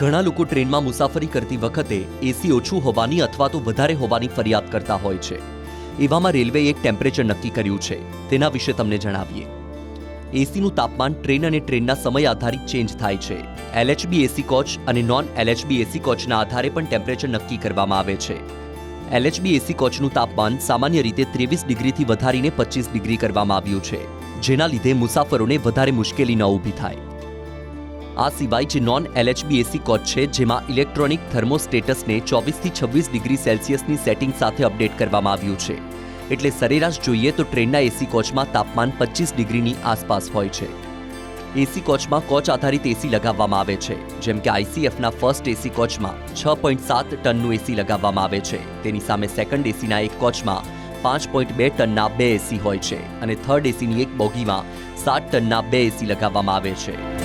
ઘણા લોકો ટ્રેનમાં મુસાફરી કરતી વખતે એસી ઓછું હોવાની અથવા તો વધારે હોવાની ફરિયાદ કરતા હોય છે. એવામાં રેલવેએ એક ટેમ્પરેચર નક્કી કર્યું છે. તેના વિશે તમને જણાવીએ. એસીનું તાપમાન ટ્રેન અને ટ્રેનના સમય આધારિત ચેન્જ થાય છે. એલએચબી એસી કોચ અને નોન એલએચબી એસી કોચના આધારે પણ ટેમ્પરેચર નક્કી કરવામાં આવે છે. એલએચબી એસી કોચનું તાપમાન સામાન્ય રીતે ત્રેવીસ ડિગ્રીથી વધારીને પચીસ ડિગ્રી કરવામાં આવ્યું છે, જેના લીધે મુસાફરોને વધારે મુશ્કેલી ન ઊભી થાય. આ સિવાય જે નોન એલએચબી એસી કોચ છે જેમાં ઇલેક્ટ્રોનિક થર્મોસ્ટેટસને ચોવીસથી છવ્વીસ ડિગ્રી સેલ્સિયસની સેટિંગ સાથે અપડેટ કરવામાં આવ્યું છે એટલે સરેરાશ જોઈએ તો ટ્રેનના એસી કોચમાં તાપમાન પચીસ ડિગ્રીની આસપાસ હોય છે એસી કોચમાં કોચ આધારિત એસી લગાવવામાં આવે છે જેમ કે આઈસીએફના ફર્સ્ટ એસી કોચમાં છ પોઈન્ટ સાત ટનનું એસી લગાવવામાં આવે છે તેની સામે સેકન્ડ એસીના એક કોચમાં પાંચ પોઈન્ટ બે ટનના બે એસી હોય છે અને થર્ડ એસીની એક બોગીમાં સાત ટનના બે એસી લગાવવામાં આવે છે